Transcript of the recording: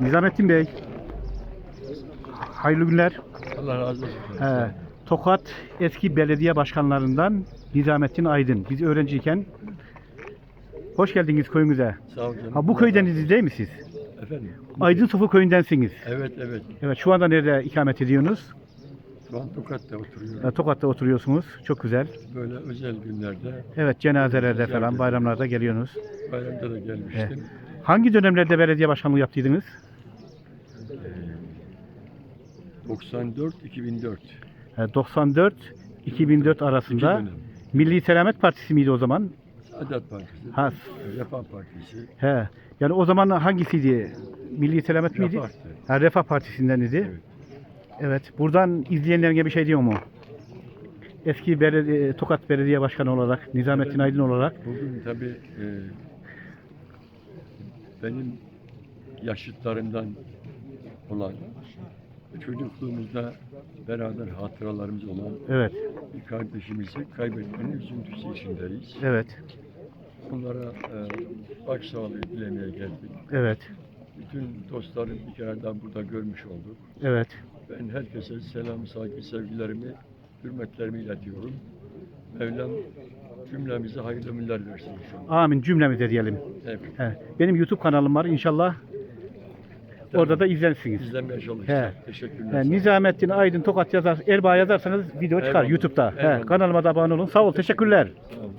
Nizamettin Bey. Hayırlı günler. Allah razı olsun. He, Tokat eski belediye başkanlarından Nizamettin Aydın. Biz öğrenciyken hoş geldiniz köyümüze. Sağ ol canım. Ha, bu köydeniz değil mi siz? Efendim? Aydın Sufu köyündensiniz. Evet evet. Evet şu anda nerede ikamet ediyorsunuz? Şu an Tokat'ta oturuyorum. Ha, Tokat'ta oturuyorsunuz. Çok güzel. Böyle özel günlerde, Evet cenazelerde Güzel falan bayramlarda geliyorsunuz. bayramda da gelmiştim. Hangi dönemlerde belediye başkanlığı yaptıydınız? 94-2004. He, 94 2004 İki arasında dönem. Milli Selamet Partisi miydi o zaman? Saadet Partisi, Ha, Refah Partisi, he. Yani o zaman hangisiydi? Milli Selamet miydi? Refah'tı. Ha, Refah Partisi'nden idi. Evet. Evet. Buradan izleyenlerine bir şey diyor mu? Eski belediye, Tokat Belediye Başkanı olarak, Nizamettin. Aydın olarak. Bugün tabii e, benim yaşıtlarımdan olan çocukluğumuzda beraber hatıralarımız olan Evet, bir kardeşimizi kaybetmenin üzüntüsü içindeyiz. evet, Onlara e, başsağlığı dilemeye geldik. evet, Bütün dostlarım bir kere daha burada görmüş olduk. evet. Ben herkese selam, saygı, sevgilerimi, hürmetlerimi iletiyorum. Mevlam cümlemize hayırlı ömürler versin inşallah. Amin cümlemize diyelim. Evet. He. Benim YouTube kanalım var inşallah. Orada da izlersiniz. İzlemeye çalışacağım. He. Teşekkürler. He. Nizamettin Aydın Tokat yazar, Erbağ yazarsanız video çıkar Eyvallah. YouTube'da. He, Eyvallah. kanalıma da abone olun. Sağ ol, teşekkürler. Sağ olun.